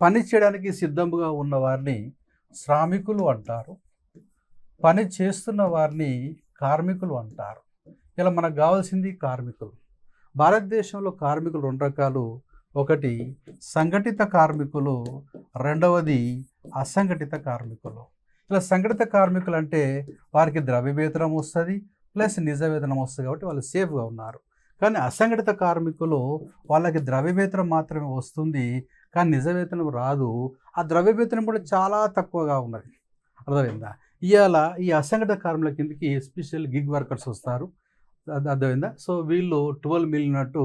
పని చేయడానికి సిద్ధంగా ఉన్న వారిని శ్రామికులు అంటారు. పని చేస్తున్న వారిని కార్మికులు అంటారు. ఇలా మనకు కావాల్సింది కార్మికులు. భారతదేశంలో కార్మికులు రెండు రకాలు. ఒకటి సంఘటిత కార్మికులు రెండవది అసంఘటిత కార్మికులు. ఇలా సంఘటిత కార్మికులు అంటే వారికి ద్రవ్య వేతనం వస్తుంది ప్లస్ నిజ వేతనం వస్తుంది కాబట్టి వాళ్ళు సేఫ్గా ఉన్నారు. కానీ అసంఘటిత కార్మికులు వాళ్ళకి ద్రవ్య వేతనం మాత్రమే వస్తుంది కానీ నిజ వేతనం రాదు. ఆ ద్రవ్య వేతనం కూడా చాలా తక్కువగా ఉన్నది. అర్థమైందా? ఇవాళ ఈ అసంఘటిత కార్మికుల కిందకి ఎస్పెషల్ గిగ్ వర్కర్స్ వస్తారు. అర్థమైందా? సో వీళ్ళు ట్వెల్వ్ మిలియనట్టు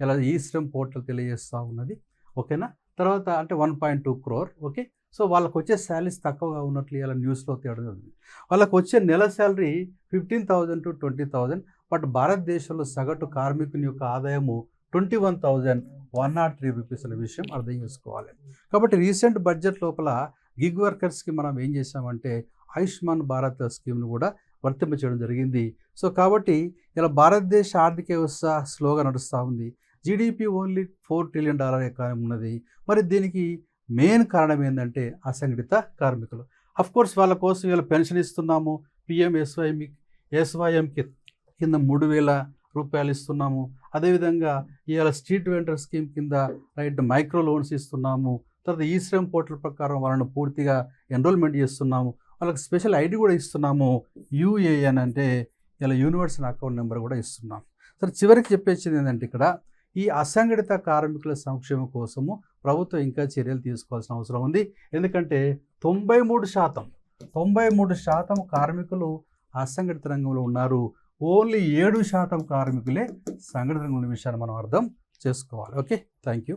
ఇలా ఈ శ్రమ్ పోర్టల్ తెలియజేస్తూ ఉన్నది. ఓకేనా? తర్వాత అంటే one point two crore. Okay? So వాళ్ళకి వచ్చే శాలరీస్ తక్కువగా ఉన్నట్లు ఇలా న్యూస్లో తేడం ఉంది వాళ్ళకి వచ్చే నెల salary fifteen thousand to twenty thousand but భారతదేశంలో సగటు కార్మికుని యొక్క ఆదాయము twenty one thousand one nought three rupees అనే విషయం అర్థం చేసుకోవాలి. కాబట్టి రీసెంట్ బడ్జెట్ లోపల గిగ్ వర్కర్స్కి మనం ఏం చేసామంటే ఆయుష్మాన్ భారత్ స్కీమ్ను కూడా వర్తింప చేయడం జరిగింది. సో కాబట్టి ఇలా భారతదేశ ఆర్థిక వ్యవస్థ స్లోగా నడుస్తూ ఉంది. GDP only four trillion dollar economy ఉన్నది. మరి దీనికి మెయిన్ కారణం ఏంటంటే అసంఘటిత కార్మికులు. అఫ్ కోర్స్ వాళ్ళ కోసం ఇలా పెన్షన్ ఇస్తున్నాము. పిఎం ఎస్వైఎం ఎస్వైఎం కింద మూడు వేల రూపాయలు ఇస్తున్నాము. అదేవిధంగా ఇవాళ స్ట్రీట్ వెండర్ స్కీమ్ కింద రైట్ మైక్రో లోన్స్ ఇస్తున్నాము. తర్వాత ఈ శ్రమ్ పోర్టల్ ప్రకారం వాళ్ళని పూర్తిగా ఎన్రోల్మెంట్ చేస్తున్నాము. వాళ్ళకి స్పెషల్ ఐడి కూడా ఇస్తున్నాము. యూఏఎన్ అంటే ఇలా యూనివర్సల్ అకౌంట్ నెంబర్ కూడా ఇస్తున్నాం సరే చివరికి చెప్పేసింది ఏంటంటే ఇక్కడ ఈ అసంఘటిత కార్మికుల సంక్షేమం కోసము ప్రభుత్వం ఇంకా చర్యలు తీసుకోవాల్సిన అవసరం ఉంది. ఎందుకంటే తొంభై మూడు శాతం తొంభై మూడు శాతం కార్మికులు అసంఘటిత రంగంలో ఉన్నారు. ఓన్లీ ఏడు శాతం కార్మికులే సంఘటన రంగంలో విషయాన్ని మనం అర్థం చేసుకోవాలి. ఓకే? Thank you